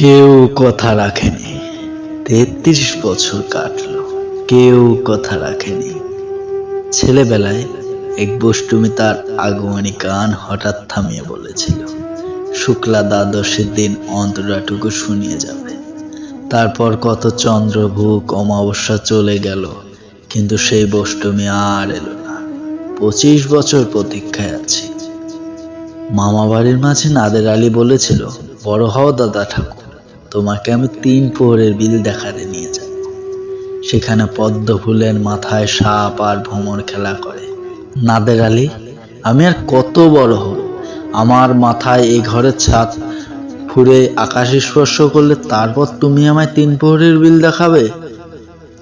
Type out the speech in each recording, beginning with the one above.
কেউ কথা রাখেনি। তেত্রিশ বছর কাটলো। কেউ কথা রাখেনি। ছেলেবেলায় এক বষ্টমী তার আগমনী গান হঠাৎ থামিয়ে বলেছিল, শুক্লা দ্বাদশের দিন অন্তরাটুকু শুনিয়ে যাবে। তারপর কত চন্দ্রভুক অমাবস্যা চলে গেল, কিন্তু সেই বষ্টমী আর এলো না। পঁচিশ বছর প্রতীক্ষায় আছি। মামা বাড়ির মাঝে নাদের আলী বলেছিল, বড় হও দাদা ঠাকুর। তোমাকে আমি তিন প্রহরের বিল দেখাতে নিয়ে যাব সেখানে পদ্ম ফুলের মাথায় সাপ আর ভ্রমর খেলা করে। নাদের আলী, আমি আর কত বড় হব? আমার মাথায় এই ঘরের ছাদ ফুরে আকাশ স্পর্শ করলে তারপর তুমি আমায় তিন প্রহরের বিল দেখাবে?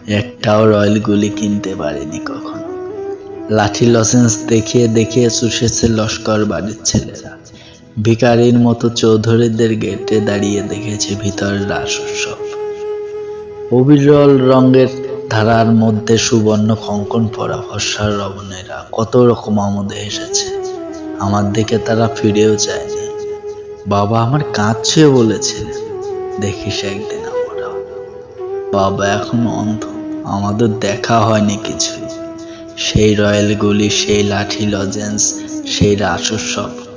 একটাও রয়্যাল গুলি কিনতে পারিনি কখনো। লাঠি লসেন্স দেখিয়ে দেখিয়ে চুষেছে লস্কর বাড়ির ছেলেরা। ভিকারির মতো চৌধুরীদের গেটে দাঁড়িয়ে দেখেছে ভিতরের রাস উৎসব অবিরল রঙের ধারার মধ্যে সুবর্ণ কঙ্কন পরা ফর্সার রবণেরা কত রকম আমোদে এসেছে। আমার দিকে তারা ফিরেও চায়নি বাবা আমার কাঁদছে বলেছে। দেখিস একদিন আমরা। বাবা এখন অন্ধ। আমাদের দেখা হয়নি কিছুই। সেই রয়্যাল গুলি সেই লাঠি লজেন্স, সেই রাসোৎসব